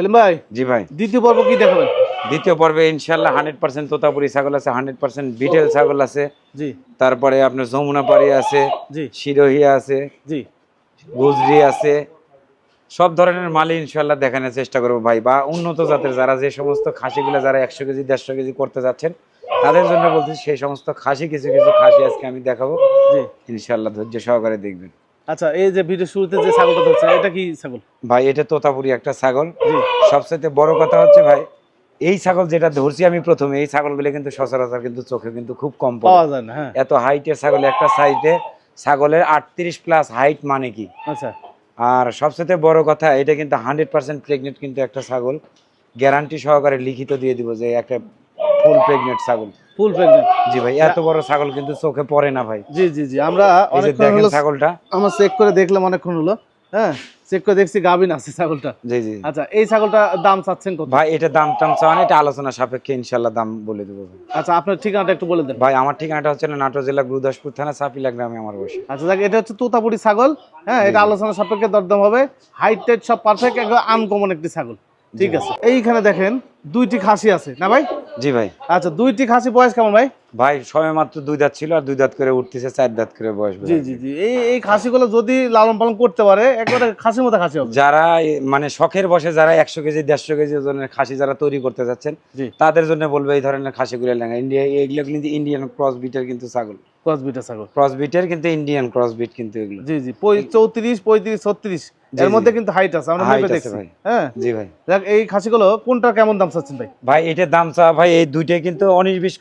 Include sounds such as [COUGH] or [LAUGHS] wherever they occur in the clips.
সেলিম ভাই জি ভাই। দ্বিতীয় পর্ব কি দেখাবেন? দ্বিতীয় পর্বে ইনশাল্লাহ হান্ড্রেড পার্সেন্ট তোতাপুরি ছাগল আছে হান্ড্রেড পার্সেন্ট বিটেল ছাগল আছে। জি। তারপরে আপনার যমুনাপাড়ি আছে জি। শিরোহিয়া আছে জি। গুজরি আছে। সব ধরনের মালই ইনশাল্লাহ দেখানোর চেষ্টা করব ভাই বা উন্নত জাতের যারা যে সমস্ত খাসিগুলো যারা একশো কেজি দেড়শো কেজি করতে যাচ্ছেন তাদের জন্য বলতেছি সেই সমস্ত খাসি কিছু কিছু খাসি আজকে আমি দেখাবো। জি। ইনশাল্লাহ ধৈর্য সহকারে দেখবেন। আচ্ছা এই যে ভিডিও শুরুতে যে ছাগলটা ধরছে এটা কি ছাগল? ভাই এটা তোতাপুরি একটা ছাগল। জি। সবচেয়ে বড় কথা হচ্ছে ভাই এই ছাগল যেটা ধরছি আমি প্রথমে এই ছাগলগুলো কিন্তু সচরাচর কিন্তু চোখে কিন্তু খুব কম পাওয়া যায় না হ্যাঁ। এত হাইটের ছাগল একটা সাইডে ছাগলের আটত্রিশ প্লাস হাইট মানে কি? আচ্ছা। আর সবচেয়ে বড় কথা এটা কিন্তু হান্ড্রেড পার্সেন্ট প্রেগনেন্ট কিন্তু একটা ছাগল। গ্যারান্টি সহকারে লিখিত দিয়ে দিব যে একটা ফুল প্রেগনেন্ট ছাগল। ফুল প্রেগনেন্ট জি ভাই এত বড় ছাগল কিন্তু চোখে পড়ে না ভাই। জি জি জি আমরা অনেকক্ষণ হলো ছাগলটা। আমরা চেক করে দেখলাম অনেকক্ষণ হলো। হ্যাঁ চেক করে দেখছি গাবিন আছে ছাগলটা। জি জি। আচ্ছা এই ছাগলটা দাম চাচ্ছেন কত? ভাই এটা দাম টাম এটা আলোচনা সাপেক্ষে ইনশাল্লাহ দাম বলে দেবো আচ্ছা আপনার ঠিকানাটা একটু বলে দেন। ভাই আমার ঠিকানাটা হচ্ছে নাটোর জেলা গুরুদাসপুর থানা চাপিলা গ্রামে আমার বসে। আচ্ছা দেখ এটা হচ্ছে তোতাপুরি ছাগল। হ্যাঁ এটা আলোচনা সাপেক্ষে দরদাম হবে। হাইট টাইট সব পারফেক্ট একদম আনকমন একটি ছাগল। ঠিক আছে। এইখানে দেখেন দুইটি খাসি আছে না ভাই? জি ভাই। আচ্ছা দুইটি খাসি বয়স কেমন ভাই? ভাই সবে মাত্র দুই দাঁত ছিল আর দুই দাঁত করে উঠতেছে চার দাঁত করে বয়স জি জি জি। এই এই খাসিগুলো যদি লালন পালন করতে পারে একবারে খাসির মতো খাসি হবে। যারা মানে শখের বসে যারা একশো কেজি দেড়শো কেজি ওজনের খাসি যারা তৈরি করতে যাচ্ছেন জি। তাদের জন্য বলব এই ধরনের খাসিগুলো লেখা ইন্ডিয়া এগুলো কিন্তু ইন্ডিয়ান ক্রস বিটের কিন্তু ছাগল। ক্রসবিটা ছাগল। ক্রস বিটের কিন্তু ইন্ডিয়ান ক্রস বিট কিন্তু এগুলো। জি জি। চৌত্রিশ পঁয়ত্রিশ ছত্রিশ। এর মধ্যে কিন্তু হাইট আছে আমরা মেপে দেখছি। হ্যাঁ? জি ভাই। দেখ এই খাসিগুলো কোনটা কেমন দাম চাচ্ছেন ভাই? ভাই এটার দাম চা ভাই এই দুইটাই কিন্তু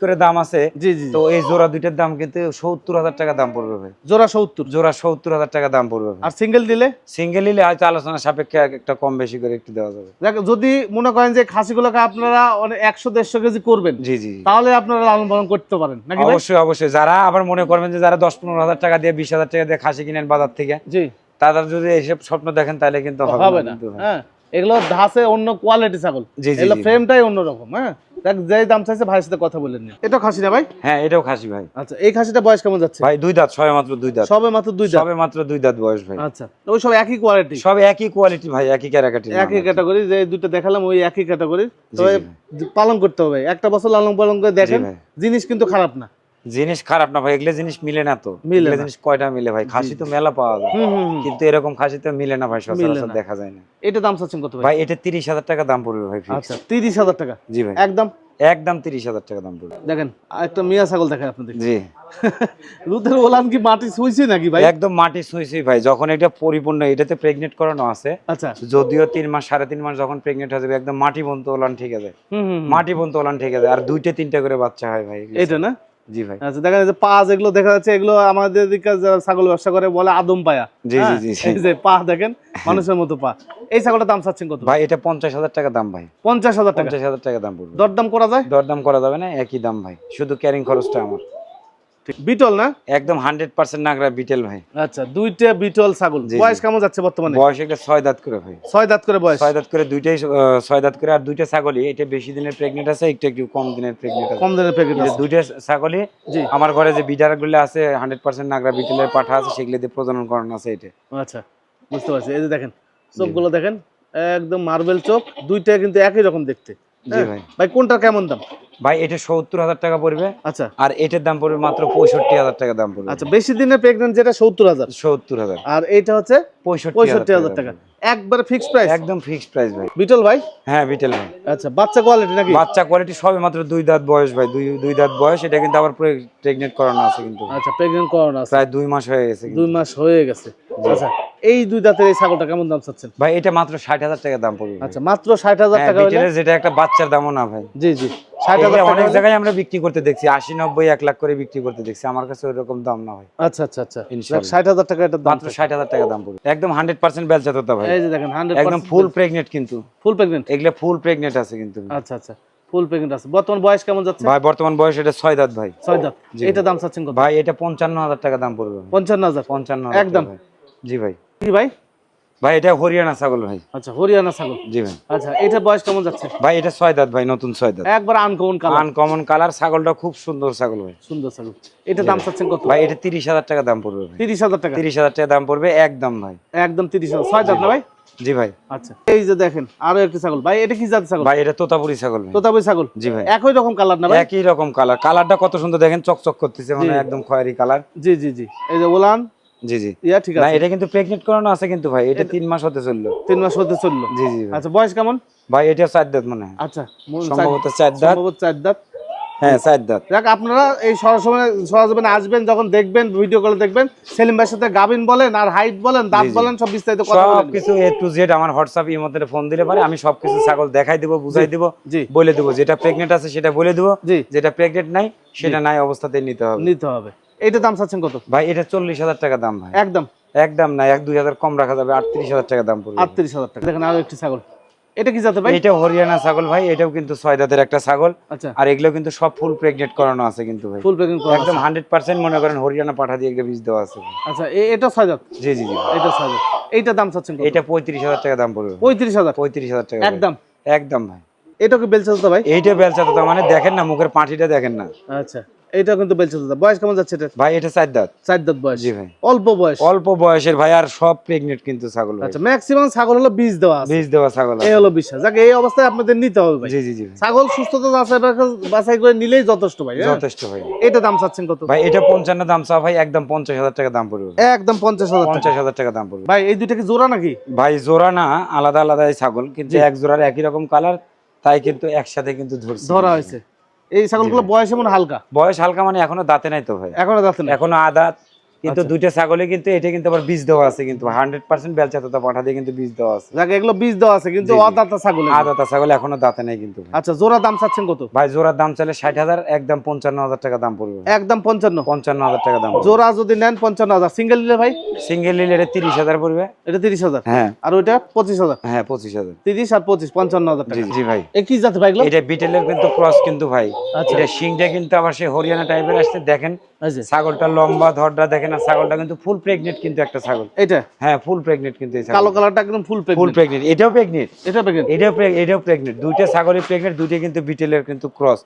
করে দাম আছে। জি জি তো এই জোড়া দুইটার দাম কিন্তু সত্তর হাজার টাকা দাম পড়বে ভাই। জোড়া সত্তর? জোড়া সত্তর হাজার টাকা দাম পড়বে আর সিঙ্গেল দিলে? সিঙ্গেল নিলে হয়তো আলোচনা সাপেক্ষে একটা কম বেশি করে একটু দেওয়া যাবে। দেখ যদি মনে করেন যে খাসিগুলোকে আপনারা অনেক একশো দেড়শো কেজি করবেন জি জি তাহলে আপনারা লালন পালন করতে পারেন নাকি অবশ্যই অবশ্যই। যারা আবার মনে করবেন যে যারা দশ পনেরো হাজার টাকা দিয়ে বিশ হাজার টাকা দিয়ে খাসি কিনেন বাজার থেকে জি। তাদের যদি এইসব স্বপ্ন দেখেন তাহলে কিন্তু হবে না ভাই। হ্যাঁ। এগুলো ধাসে অন্য কোয়ালিটি ছাগল। এগুলো। ফ্রেমটাই অন্যরকম হ্যাঁ। দেখ যেই দাম চাইছে ভাইয়ের সাথে কথা বলে নিন এটা খাসি না ভাই? হ্যাঁ এটাও খাসি ভাই। আচ্ছা এই খাসিটা বয়স কেমন যাচ্ছে? ভাই দুই দাঁত সবে মাত্র দুই দাঁত। সবে মাত্র দুই দাম সবে মাত্র দুই দাঁত বয়স ভাই। আচ্ছা ওই সব একই কোয়ালিটি সব একই কোয়ালিটি ভাই একই ক্যারাকাটি একই ক্যাটাগরি যে দুটো দেখালাম ওই একই ক্যাটাগরি তবে পালন করতে হবে। একটা বছর লালন পালন করে দেখেন ভাই। জিনিস কিন্তু খারাপ না। জিনিস খারাপ না ভাই এগুলো জিনিস মিলে না তো। মিলে জিনিস কয়টা মিলে ভাই? খাসি তো মেলা পাওয়া যায়। কিন্তু এরকম খাসি তো মিলে না ভাই সচরাচর দেখা যায় না। এটা দাম চাচ্ছেন কত ভাই? এটা তিরিশ হাজার টাকা দাম পড়বে ভাই আচ্ছা তিরিশ হাজার টাকা? জি ভাই। একদম? একদম তিরিশ হাজার টাকা দাম পড়বে। দেখেন একটা মিয়া ছাগল দেখায় আপনাদের। জি। [LAUGHS] রুদের ওলান কি মাটি শুইছে নাকি ভাই? একদম মাটি ছুঁইছি ভাই। যখন এটা পরিপূর্ণ এটাতে প্রেগনেন্ট করানো আছে আচ্ছা। যদিও তিন মাস সাড়ে তিন মাস যখন প্রেগনেন্ট হয়ে যাবে একদম মাটি বন্ত ওলান ঠিক আছে হুম হুম হুম। মাটি বন্ত ওলান ঠিক আছে আর দুইটা তিনটা করে বাচ্চা হয় ভাই। এটা না? জি ভাই। আচ্ছা দেখেন এই পা যেগুলো দেখা যাচ্ছে এগুলো আমাদের দিকে যারা ছাগল ব্যবসা করে বলে আদম পায়া। জি, হ্যাঁ? জি, জি। যে পা দেখেন মানুষের মতো পা। এই ছাগলটার দাম চাচ্ছেন কত? ভাই এটা পঞ্চাশ হাজার টাকা দাম ভাই। পঞ্চাশ হাজার টাকা। পঞ্চাশ হাজার টাকা দাম পড়বে। দরদাম করা যায়? দরদাম করা যাবে না একই দাম ভাই। শুধু ক্যারিং খরচটা আমার। বিটল না? একদম হান্ড্রেড পার্সেন্ট নাগরা বিটেল ভাই। আচ্ছা দুইটা বিটল ছাগল। বয়স কেমন যাচ্ছে বর্তমানে? বয়স একটা ছয় দাঁত করে ভাই। ছয় দাঁত করে বয়স? ছয় দাঁত করে দুইটাই ছয় দাঁত করে আর দুইটা ছাগলই। এটা বেশি দিনের প্রেগনেন্ট আছে একটু একটু কম দিনের প্রেগনেন্ট আছে। কম দিনের এই যে দুইটা ছাগলই আমার ঘরে যে বিডারগুলো আছে হান্ড্রেড পার্সেন্ট নাগরা বিটেলের পাঠা আছে সেগুলো দিয়ে প্রজনন করানো আছে এটা। আচ্ছা বুঝতে পারছি। এই যে দেখেন চোখগুলো দেখেন একদম মার্বেল চোখ দুইটা কিন্তু একই রকম দেখতে? ভাই। ভাই কোনটা কেমন দাম? ভাই এটা সত্তর হাজার টাকা পড়বে। আচ্ছা। আর এটার দাম পড়বে মাত্র পঁয়ষট্টি হাজার টাকা দাম পড়বে। আচ্ছা বেশি দিনে প্রেগনেন্ট যেটা সত্তর হাজার। সত্তর হাজার। আর এটা হচ্ছে পঁয়ষট্টি হাজার টাকা একবারে ফিক্সড প্রাইস একদম ফিক্সড প্রাইস ভাই। বিটল ভাই? হ্যাঁ বিটেল ভাই। আচ্ছা বাচ্চা কোয়ালিটি নাকি? বাচ্চা কোয়ালিটি সবে মাত্র দুই দাঁত বয়স ভাই দুই দুই দাঁত বয়স। এটা কিন্তু আবার প্রেগনেন্ট করানো আছে কিন্তু। আচ্ছা প্রেগনেন্ট করানো আছে। প্রায় দুই মাস হয়ে গেছে দুই মাস হয়ে গেছে। আচ্ছা এই দুই দাঁতের এই ছাগলটা কেমন দাম চাচ্ছেন? ভাই এটা মাত্র ষাট হাজার টাকা দাম পড়বে আচ্ছা মাত্র ষাট হাজার হ্যাঁ, টাকা যেটা একটা বাচ্চার দামও না ভাই। জি জি। অনেক জায়গায় আমরা বিক্রি করতে দেখছি আশি নব্বই এক লাখ করে বিক্রি করতে দেখছি। আমার কাছে ওইরকম দাম না ভাই। আচ্ছা আচ্ছা আচ্ছা। ষাট হাজার টাকা এটার মাত্র ষাট হাজার টাকা দাম পড়বে। একদম হান্ড্রেড পার্সেন্ট বেলচা তোতা ভাই। এই যে দেখেন একদম ফুল প্রেগনেন্ট কিন্তু। ফুল প্রেগনেন্ট এগুলো ফুল প্রেগনেন্ট আছে কিন্তু। আচ্ছা আচ্ছা। ফুল প্রেগনেন্ট আছে। বর্তমান বয়স কেমন যাচ্ছে? ভাই বর্তমান বয়স এটা ছয় দাঁত ভাই। ছয় দাঁত। এটা দাম চাচ্ছেন কত? ভাই এটা পঞ্চান্ন হাজার টাকা দাম পড়বে পঞ্চান্ন হাজার? পঞ্চান্ন একদম। জি ভাই। জি ভাই? ভাই এটা হরিয়ানা ছাগল ভাই। আচ্ছা হরিয়ানা ছাগল। জি ভাই। আচ্ছা এটা বয়স কেমন যাচ্ছে? ভাই এটা ছয় দাঁত ভাই নতুন ছয় দাঁত। একবার আনকমন কালার আনকমন কালার ছাগলটা খুব সুন্দর ছাগল ভাই। সুন্দর ছাগল। এটা দাম চাচ্ছেন কত? ভাই এটা তিরিশ হাজার টাকা দাম পড়বে তিরিশ হাজার টাকা? তিরিশ হাজার টাকা দাম পড়বে একদম ভাই। একদম তিরিশ হাজার। ছয় দাঁত না ভাই? জি ভাই। আচ্ছা এই যে দেখেন আরও একটি ছাগল। ভাই এটা কি জাতের ছাগল? ভাই এটা তোতাপুরি ছাগল তোতাপুরি ছাগল? জি ভাই। একই রকম কালার না ভাই? একই রকম কালার কালারটা কত সুন্দর দেখেন চকচক করতেছে মানে একদম খয়েরি কালার জি জি জি। এই যে ওলান জি জি। ইয়া ঠিক আছে। এটা কিন্তু প্রেগনেন্ট করানো আছে কিন্তু ভাই এটা তিন মাস হতে চলল। তিন মাস হতে চলল। জি জি আচ্ছা বয়স কেমন? ভাই এটা চার দাঁত মনে হয়। আচ্ছা সম্ভবত চার দাঁত। সম্ভবত চার দাঁত। হ্যাঁ চার দাঁত। দেখ আপনারা এই সরজমিনে সরজমিনে আসবেন যখন দেখবেন ভিডিও কলে দেখবেন সেলিম ভাইয়ের সাথে গাবিন বলেন আর হাইট বলেন দাঁত। বলেন সব বিস্তারিত কথা সব বলেন। কিছু এ টু জেড আমার হোয়াটসঅ্যাপ এর মধ্যে ফোন দিলে পারে আমি সবকিছু ছাগল দেখাই দিব বুঝাই দিব বলে দিব। যেটা প্রেগনেন্ট আছে সেটা বলে দিব। যেটা প্রেগনেন্ট নাই সেটা নাই অবস্থাতে নিতে হবে। নিতে হবে। এইটা দাম চাচ্ছেন কত? ভাই এটা চল্লিশ হাজার টাকা দাম ভাই। একদম? একদম না এক দুই হাজার কম রাখা যাবে আটত্রিশ হাজার টাকা দাম পড়বে। আটত্রিশ হাজার টাকা। দেখেন আরও একটি ছাগল। এটা কি জাতে ভাই? এটা হরিয়ানা ছাগল ভাই এটাও কিন্তু ছয় দাঁতের একটা ছাগল। আচ্ছা। আর এগুলো কিন্তু সব ফুল প্রেগনেন্ট করানো আছে কিন্তু ভাই। ফুল প্যাকিং করা একদম আছে। হান্ড্রেড পার্সেন্ট মনে করেন হরিয়ানা পাঠা দিয়ে একটা বীজ দেওয়া আছে। আচ্ছা এটা ছয় জি জি জি। এটা ছয় জাত এইটা দাম চাচ্ছেন কত? এটা পঁয়ত্রিশ হাজার টাকা দাম পড়বে। পঁয়ত্রিশ হাজার? পঁয়ত্রিশ হাজার টাকা একদম? একদম ভাই। এটা কি বেলচা দাদা ভাই? এইটা বেলচা মানে দেখেন না মুখের পাঁঠিটা দেখেন না। আচ্ছা। এটা কিন্তু বেলচা দাদা বয়স কেমন যাচ্ছে এটা? ভাই এটা চার দাঁত। চার দাঁত বয়স। জি ভাই। অল্প বয়স। অল্প বয়সের ভাই আর সব প্রেগনেন্ট কিন্তু ছাগল আচ্ছা ম্যাক্সিমাম ছাগল হলো বীজ দেওয়া বীজ দেওয়া ছাগল এই হলো বিশ্বাস। যাকে এই অবস্থায় আপনাদের নিতে হবে ভাই। জি জি জি ছাগল সুস্থতা যাচাই বাছাই- করে নিলেই যথেষ্ট ভাই হ্যাঁ? যথেষ্ট ভাই। এটা দাম চাচ্ছেন কত? ভাই এটা পঞ্চান্ন দাম চা ভাই একদম পঞ্চাশ হাজার টাকা দাম পড়বে একদম পঞ্চাশ হাজার টাকা। হাজার টাকা দাম পড়বে। ভাই এই দুইটা কি জোড়া নাকি? ভাই জোড়া না আলাদা আলাদা ছাগল কিন্তু এক জোড়ার একই রকম কালার তাই কিন্তু একসাথে কিন্তু ধরছি। ধরা হয়েছে। এই ছাগলগুলো বয়স এমন হালকা? বয়স হালকা মানে এখনও দাঁতে নাই তো ভাই। এখনও দাঁতে না এখনও আদাত কিন্তু আচ্ছা। দুইটা ছাগলে কিন্তু এটা কিন্তু আবার বীজ দেওয়া আছে কিন্তু হান্ড্রেড পার্সেন্ট বেলচা তোতা পাঠা দিয়ে কিন্তু বীজ দেওয়া আছে। যাকে এগুলো বীজ দেওয়া আছে কিন্তু। অদাতা ছাগল আদাতা ছাগল এখনও দাঁতে নাই কিন্তু আচ্ছা জোড়া দাম চাচ্ছেন কত? ভাই জোড়ার দাম চাইলে ষাট হাজার একদম পঞ্চান্ন হাজার টাকা দাম পড়বে একদম পঞ্চান্ন। পঞ্চান্ন হাজার টাকা দাম জোড়া যদি নেন পঞ্চান্ন হাজার সিঙ্গেল নিলে ভাই? সিঙ্গেল নিলে এটা তিরিশ হাজার পড়বে। এটা তিরিশ হাজার? হ্যাঁ। আর ওইটা পঁচিশ হাজার? হ্যাঁ পঁচিশ হাজার। তিরিশ আর পঁচিশ পঞ্চান্ন হাজার টাকা। জি ভাই। এ কি জাতে ভাই এগুলো? এটা বিটেলের কিন্তু ক্রস কিন্তু ভাই। আচ্ছা। এটা শিংটা কিন্তু আবার সেই হরিয়ানা টাইপের আসছে দেখেন। ছাগলটা লম্বা ধরটা দেখেন আর ছাগলটা কিন্তু ফুল প্রেগনেন্ট কিন্তু একটা ছাগল। এটা হ্যাঁ ফুল প্রেগনেন্ট কিন্তু এই কালো কালারটা একদম ফুল ফুল প্রেগনেন্ট এটাও প্রেগনেন্ট এটা প্রেগনেন্ট এটাও এটাও প্রেগনেন্ট দুইটা ছাগলই প্রেগনেন্ট দুইটা কিন্তু বিটেলের কিন্তু ক্রস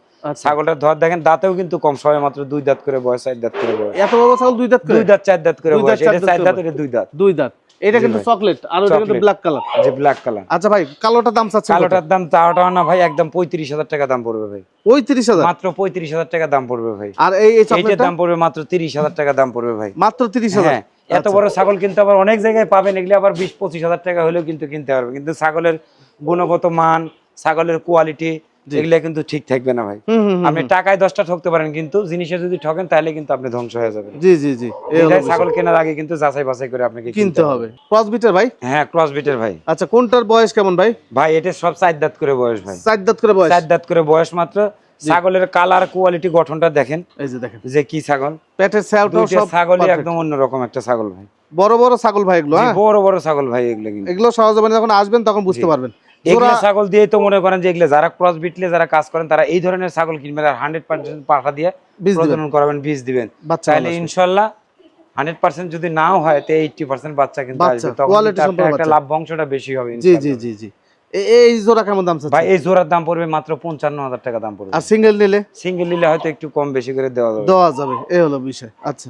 ছাগলটা ছাগলটার ধর দেখেন দাঁতেও কিন্তু কম সবাই মাত্র দুই দাঁত করে বয়স চার দাঁত করে বয়স। এত বড় ছাগল দুই দাঁত করে? দুই দাঁত চার দাঁত করে বয়স এটা চার দাঁত। এটা দুই দাঁত। দুই দাঁত। এটা কিন্তু চকলেট আর ওটা কিন্তু ব্ল্যাক কালার যে ব্ল্যাক কালার আচ্ছা ভাই কালোটা দাম চাচ্ছে কত? কালোটার দাম তাওটাও না ভাই একদম পঁয়ত্রিশ হাজার টাকা দাম পড়বে ভাই। পঁয়ত্রিশ হাজার? মাত্র পঁয়ত্রিশ হাজার টাকা দাম পড়বে ভাই। আর এই এই চকলেটটা? দাম পড়বে মাত্র তিরিশ হাজার টাকা দাম পড়বে ভাই। মাত্র তিরিশ হাজার? হ্যাঁ এত বড় ছাগল কিন্তু আবার অনেক জায়গায় পাবেন এগুলো আবার বিশ পঁচিশ হাজার টাকা হলেও কিন্তু কিনতে পারবে কিন্তু ছাগলের গুণগত মান ছাগলের কোয়ালিটি এগুলো কিন্তু ঠিক থাকবে না ভাই। আপনি টাকায় দশটা ঠকতে পারেন কিন্তু জিনিসে যদি ঠকেন তাহলে কিন্তু আপনি ধ্বংস হয়ে যাবেন। জি জি জি। ছাগল কেনার আগে কিন্তু যাচাই বাছাই করে আপনাকে কিনতে হবে। ক্রস বিটের ভাই? হ্যাঁ ক্রস বিটের ভাই। আচ্ছা কোনটার বয়স কেমন ভাই? ভাই এটা সব চার দাঁত করে বয়স ভাই। চার দাঁত করে বয়স? চার দাঁত করে বয়স মাত্র। ছাগলের কালার কোয়ালিটি গঠনটা দেখেন। এই যে দেখেন। যে কি ছাগল? পেটের স্যালটাও সব ছাগলই। একদম অন্যরকম একটা ছাগল ভাই। বড় বড় ছাগল ভাই এগুলো হ্যাঁ? বড় বড় ছাগল ভাই এগুলো এগুলো সহজে মানে যখন আসবেন তখন বুঝতে পারবেন। এগুলো ছাগল দিয়ে তো মনে করেন যে এগুলো যারা ক্রস বিটলে যারা কাজ করেন তারা এই ধরনের ছাগল কিনবেন আর হান্ড্রেড পার্সেন্ট পাঠা দিয়ে বীজ দিবেন। প্রজনন করাবেন বীজ দিবেন। তাহলে ইনশাল্লাহ হান্ড্রেড পার্সেন্ট যদি নাও হয় তো এইটটি পার্সেন্ট বাচ্চা কিন্তু আসবে। তখন quality কিন্তু আপনার সম্পন্ন একটা লাভ অংশটা বেশি হবে জি জি জি জি। এই জোড়া কেমন দাম ভাই এই জোড়ার দাম পড়বে মাত্র পঞ্চান্ন হাজার টাকা দাম পড়বে। আর সিঙ্গেল নিলে? সিঙ্গেল নিলে হয়তো একটু কম বেশি করে দেওয়া যাবে। দেওয়া যাবে এই হলো বিষয়। আচ্ছা।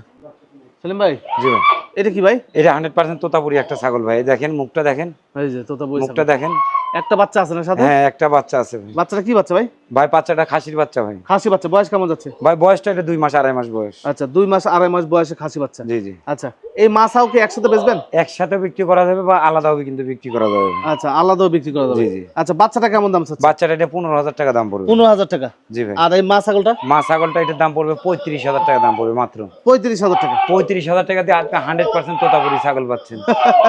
সেলিম ভাই জি ভাই। এটা কি ভাই? এটা হান্ড্রেড পার্সেন্ট তোতাপুরি একটা ছাগল ভাই। দেখেন মুখটা দেখেন। এই যে তোতা মুখটা দেখেন। একটা বাচ্চা আছে না সাথে? হ্যাঁ একটা বাচ্চা আছে ভাই। বাচ্চাটা কি বাচ্চা ভাই? ভাই বাচ্চাটা খাসির বাচ্চা ভাই। খাসি বাচ্চা বয়স কেমন যাচ্ছে? ভাই বয়সটা এটা দুই মাস আড়াই মাস বয়স। আচ্ছা দুই মাস আড়াই মাস বয়সে খাসি বাচ্চা। জি জি। আচ্ছা এই মাছাও কি একসাথে বেচবেন? একসাথে বিক্রি করা যাবে বা আলাদাও কিন্তু বিক্রি করা যাবে। আচ্ছা আলাদাও বিক্রি করা যাবে। জি জি। আচ্ছা বাচ্চাটা কেমন দাম চাচ্ছে? বাচ্চাটা এটা পনেরো হাজার টাকা দাম পড়বে। পনেরো হাজার টাকা? জি ভাই। আর এই মা ছাগলটা মা ছাগলটা এটার দাম পড়বে পঁয়ত্রিশ হাজার টাকা দাম পড়বে মাত্র। পঁয়ত্রিশ হাজার টাকা। পঁয়ত্রিশ হাজার টাকা দিয়ে আপনি হান্ড্রেড পার্সেন্ট তোতাপুরি ছাগল পাচ্ছেন।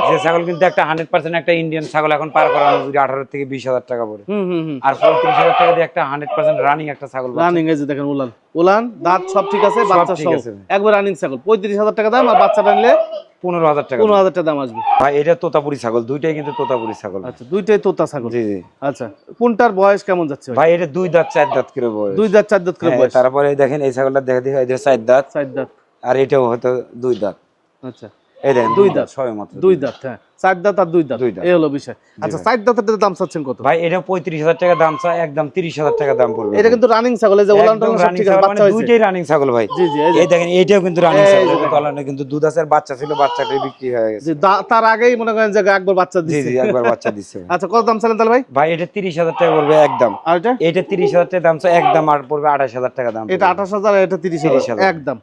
যে ছাগল কিন্তু একটা হান্ড্রেড পার্সেন্ট একটা ইন্ডিয়ান ছাগল এখন পার করানো যদি আঠারো থেকে বিশ হাজার টাকা পড়ে। আর পঁয়ত্রিশ হাজার টাকা দিয়ে একটা হান্ড্রেড পার্সেন্ট রানিং একটা ছাগল রানিং এই যে দেখেন উলান। উলান দাঁত সব ঠিক আছে বাচ্চা ঠিক সহ। আছে। একবার রানিং ছাগল। পঁয়ত্রিশ হাজার টাকা দাম আর বাচ্চাটা নিলে পনেরো হাজার টাকা। পনেরো হাজার টাকা দাম আসবে। ভাই এটা তোতাপুরি ছাগল দুইটাই কিন্তু তোতাপুরি ছাগল। আচ্ছা দুইটাই তোতা ছাগল। জি জি। আচ্ছা কোনটার বয়স কেমন যাচ্ছে ভাই? এটা দুই দাঁত চার দাঁত করে বয়স। দুই দাঁত চার দাঁত করে হ্যাঁ, বয়স। তারপরে দেখেন এই ছাগলটা দেখে দেখে এটা চার দাঁত। চার দাঁত। আর এটাও হয়তো দুই দাঁত। আচ্ছা। এই দেখেন দুই দাঁত। ছয় মাত্র দুই দাঁত হ্যাঁ। চার দাঁত আর দুই দাঁত। এই হলো বিষয়। আচ্ছা চার দাঁতের দাম চাচ্ছেন কত? ভাই এটা পঁয়ত্রিশ হাজার টাকা দাম চাই একদম তিরিশ হাজার টাকা দাম পড়বে এটা কিন্তু রানিং ছাগল এই যে ওলান টোলান সব ঠিক আছে বাচ্চা মানে হয়েছে। দুইটাই রানিং ছাগল ভাই। জি জি এই দেখেন এইটাও কিন্তু রানিং ছাগল। যে কিন্তু দুধ আছে বাচ্চা ছিল বাচ্চাটাই বিক্রি হয়ে গেছে। তার আগেই মনে করেন যে একবার বাচ্চা জি দিচ্ছে জি একবার বাচ্চা দিচ্ছে [LAUGHS] আচ্ছা কত দাম চাইলেন তাহলে ভাই? ভাই এটা তিরিশ হাজার টাকা পড়বে একদম। আর এটা? এটা তিরিশ হাজার টাকা দাম একদম আর পড়বে আঠাশ হাজার টাকা দাম এটা আঠাশ হাজার এটা তিরিশ 30,000 হাজার। একদম।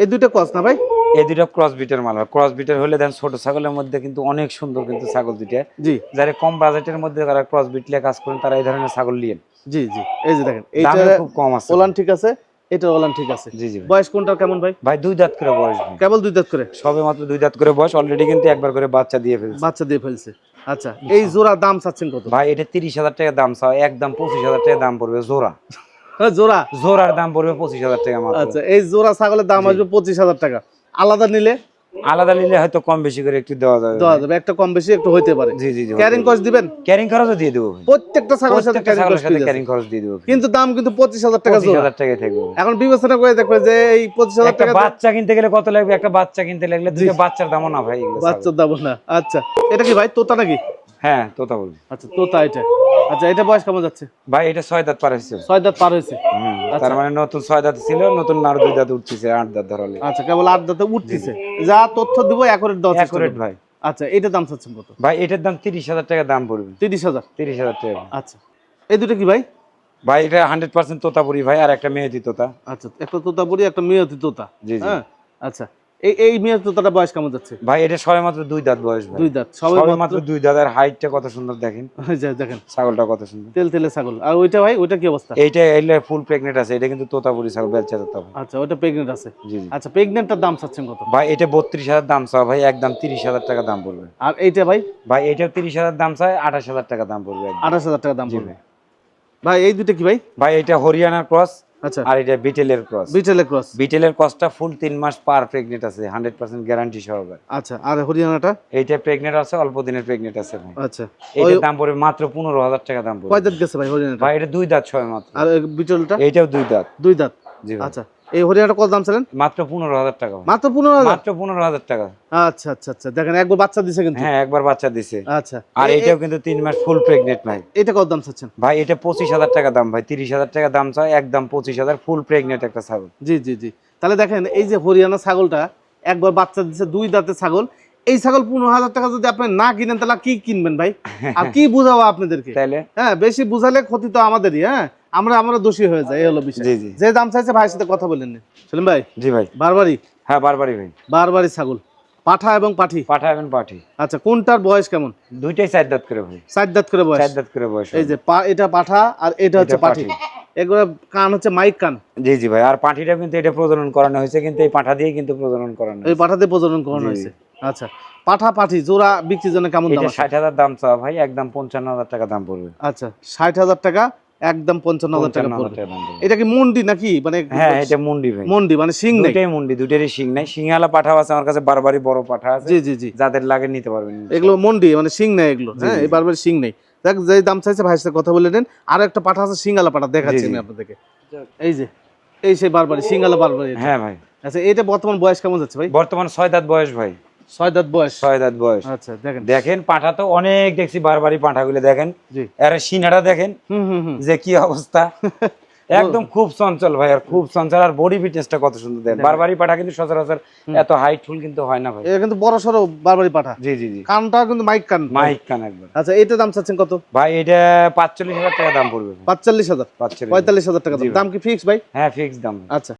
এই দুইটা কস না ভাই? এই দুটো ক্রস বিটের মাল। ক্রস বিটের হলে দেন ছোট ছাগলের মধ্যে কিন্তু অনেক সুন্দর কিন্তু ছাগল দুইটা। জি। যারা কম বাজেটের মধ্যে যারা ক্রস বিট লিয়ে কাজ করেন তারা এই ধরনের ছাগল নিয়েন। জি জি। এই যে দেখেন এইটা খুব কম আছে। ওলান ঠিক আছে এটা ওলান ঠিক আছে। জি জি বয়স কোনটার কেমন ভাই? ভাই দুই দাঁত করে বয়স কেবল দুই দাঁত করে? সবে মাত্র দুই দাঁত করে বয়স অলরেডি কিন্তু একবার করে বাচ্চা দিয়ে ফেলছে। বাচ্চা দিয়ে ফেলছে। আচ্ছা এই জোড়া দাম চাচ্ছেন কত? ভাই এটা তিরিশ হাজার টাকা দাম চাও একদম পঁচিশ হাজার টাকা দাম পড়বে জোড়া। হ্যাঁ, জোড়া? জোড়ার দাম পড়বে পঁচিশ হাজার টাকা মাত্র। আচ্ছা এই জোড়া ছাগলের দাম আসবে পঁচিশ হাজার টাকা। আলাদা নিলে? আলাদা নিলে হয়তো কম বেশি করে একটু দেওয়া যাবে। দেওয়া যাবে একটা কম বেশি একটু হইতে পারে। জি জি জি ক্যারিং কস্ট দিবেন? ক্যারিং খরচও দিয়ে দেবো প্রত্যেকটা ছাগলের সাথে ক্যারিং খরচ দিয়ে দেবো কিন্তু দাম কিন্তু পঁচিশ হাজার টাকা পঁচিশ জোড়া। হাজার টাকায় থাকবে। এখন বিবেচনা করে দেখবে যে এই পঁচিশ হাজার একটা টাকা বাচ্চা কিনতে গেলে কত লাগবে? একটা বাচ্চা কিনতে লাগলে দুটো বাচ্চার দামও না ভাই। বাচ্চার দাম না। আচ্ছা। এটা কি ভাই? তোতা নাকি হ্যাঁ তোতা বলবি। আচ্ছা তোতা এটা। আচ্ছা এটা বয়স কেমন যাচ্ছে? ভাই এটা ছয় দাঁত পার হয়েছে। ছয় দাঁত পার হয়েছে? তার মানে নতুন ছয় দাঁত ছিল নতুন আর দুই দাঁত উঠতেছে আট দাঁত ধরালে আচ্ছা কেবল আট দাঁতে উঠতেছে। যা তথ্য দিব একরেট অ্যাকুরেট করব। ভাই। আচ্ছা এটা দাম চাচ্ছেন কত? ভাই এটার দাম তিরিশ হাজার টাকা দাম পড়বে। তিরিশ হাজার? তিরিশ হাজার টাকা আচ্ছা। এই দুটো কি ভাই? ভাই এটা হান্ড্রেড পার্সেন্ট তোতাপুরি ভাই আর একটা মেহেদি তোতা। আচ্ছা একটা তোতা বড়ি একটা মেয়তি তোতা। জি জি। হ্যাঁ? আচ্ছা। এই এই মেয়তি তোতাটা বয়স কেমন যাচ্ছে? ভাই এটা সবে মাত্র দুই দাঁত বয়স ভাই। দুই দাঁত সবে মাত্র মাত্র দুই দাঁত আর হাইটটা কত সুন্দর দেখেন। দেখেন। ছাগলটা কত সুন্দর। তেল তেলে ছাগল। আর ওইটা ভাই ওইটা কি অবস্থা? এইটা এইটা ফুল প্রেগনেন্ট আছে এটা কিন্তু তোতাপুরি ছাগল বেলচা তোতা আচ্ছা প্রেগনেন্ট আছে। জি জি। আচ্ছা প্রেগনেন্টটার দাম চাচ্ছেন কত? ভাই এটা বত্রিশ হাজার দাম চাও ভাই একদম তিরিশ হাজার টাকা দাম পড়বে। আর এইটা ভাই? ভাই তিরিশ হাজার দাম টাকা দাম পড়বে একদম। আঠাশ হাজার টাকা দাম পড়বে। ভাই। এই দুটো কি ভাই? ভাই এটা হরিয়ানার ক্রস আচ্ছা। আর এটা বিটেলের ক্রস। বিটেলের ক্রস। বিটেলের ক্রসটা ফুল তিন মাস পার প্রেগনেন্ট আছে হান্ড্রেড পার্সেন্ট গ্যারান্টি সহকারে। আচ্ছা আর হরিয়ানাটা? এইটা প্রেগনেন্ট আছে অল্প দিনের প্রেগনেন্ট আছে ভাই। আচ্ছা। এইটার দাম পড়বে মাত্র পনেরো হাজার টাকা দাম পড়বে। কয় দাঁত গেছে ভাই হরিয়ানাটা? ভাই এটা দুই দাঁত ছয় মাত্র। আর বিটেলটা? এইটাও দুই দাঁত। দুই দাঁত। জি। আচ্ছা। এই হরিয়ানাটা কত দাম ছিলেন মাত্র পনেরো হাজার টাকা। মাত্র পনেরো হাজার? মাত্র পনেরো হাজার টাকা। আচ্ছা আচ্ছা আচ্ছা। দেখেন একবার বাচ্চা দিছে কিন্তু। হ্যাঁ একবার বাচ্চা দিছে। আচ্ছা। আর এটাও কিন্তু তিন মাস ফুল প্রেগনেন্ট ভাই এটা কত দাম চাচ্ছেন? ভাই এটা পঁচিশ হাজার টাকা দাম ভাই। তিরিশ হাজার টাকা দাম চাই একদম পঁচিশ হাজার ফুল প্রেগনেন্ট একটা ছাগল। জি জি জি। তাহলে দেখেন এই যে হরিয়ানা ছাগলটা একবার বাচ্চা দিছে দুই দাঁতের ছাগল। এই ছাগল পনেরো হাজার টাকা যদি আপনি না কিনেন তাহলে কি কিনবেন ভাই? আর কি [LAUGHS] বুঝাবো আপনাদেরকে? তাইলে হ্যাঁ বেশি বুঝালে ক্ষতি তো আমাদেরই হ্যাঁ? আমরা আমরা দোষী হয়ে যাই এই হলো বিষয়। জি, জি। যে দাম চাইছে ভাইয়ের সাথে কথা বলেন সেলিম ভাই? জি ভাই। বারবারই? হ্যাঁ বারবারই ভাই। বারবারই ছাগল। পাঠা এবং পাঠি? পাঠাবেন পাঠি। আচ্ছা কোনটার বয়স কেমন? দুইটাই চার দাঁত করে ভাই। চার দাঁত করে বয়স। চার দাঁত করে বয়স এই যে এটা পাঠা আর এটা হচ্ছে পাঠি। এগুলো কান হচ্ছে মাইক কান। জি জি ভাই। আর পাঠিটা কিন্তু এটা প্রজনন করানো হয়েছে কিন্তু এই পাঠা দিয়ে কিন্তু প্রজনন করানো এই হয়েছে। পাঠাতে প্রজনন করানো হয়েছে। আচ্ছা পাঠা পাঠি জোড়া বিক্রির জন্য কেমন দাম এটা আছে? ষাট হাজার দাম চাওয়া ভাই একদম পঞ্চান্ন হাজার টাকা দাম পড়বে। আচ্ছা ষাট হাজার টাকা একদম পঞ্চান্ন হাজার টাকা পড়বে। এটা কি মন্ডি নাকি? মানে হ্যাঁ এটা মুন্ডি ভাই। মন্ডি মানে সিং নেই দুইটাই মুন্ডি দুইটারই শিং। নাই শিংওয়ালা পাঠা আছে আমার কাছে বারবারই বড় পাঠা আছে। জি জি জি। যাদের লাগে নিতে পারবেন। এগুলো মন্ডি মানে সিং নেই এগুলো। হ্যাঁ এই এবার সিং নেই। দেখ যে দাম চাইছে ভাইয়ের সাথে কথা বলে নেন। আর একটা পাঠা আছে সিঙ্গালা পাঠা দেখাচ্ছি। আমি আপনাদেরকে। এই যে এই সেই বারবারই সিঙ্গালা বারবারই হ্যাঁ ভাই। আচ্ছা এটা বর্তমান বয়স কেমন যাচ্ছে ভাই? বর্তমান ছয় দাঁত বয়স ভাই। ছয় দাঁত বয়স। ছয় দাঁত বয়স। আচ্ছা দেখেন। দেখেন পাঠা তো অনেক দেখছি বারবারই পাঠাগুলো দেখেন। এর সিনাটা দেখেন যে কি অবস্থা। [LAUGHS] একদম খুব চঞ্চল ভাই আর খুব চঞ্চল আর বডি ফিটনেসটা কত সুন্দর। দেন বারবারই পাঠা কিন্তু সচরাচর এত হাইট ফুল কিন্তু হয় না ভাই। এটা কিন্তু বড় সড়ো বারবারই পাঠা জি জি জি। কানটা কিন্তু মাইক কান। মাইক কান একবার। আচ্ছা এটা দাম চাচ্ছেন কত? ভাই এটা পাঁচচল্লিশ হাজার টাকা দাম পড়বে। ভাই। পাঁচচল্লিশ হাজার। পাঁচচল্লিশ পঁয়তাল্লিশ হাজার টাকা দাম। দাম কি ফিক্স ভাই? হ্যাঁ ফিক্স দাম। আচ্ছা।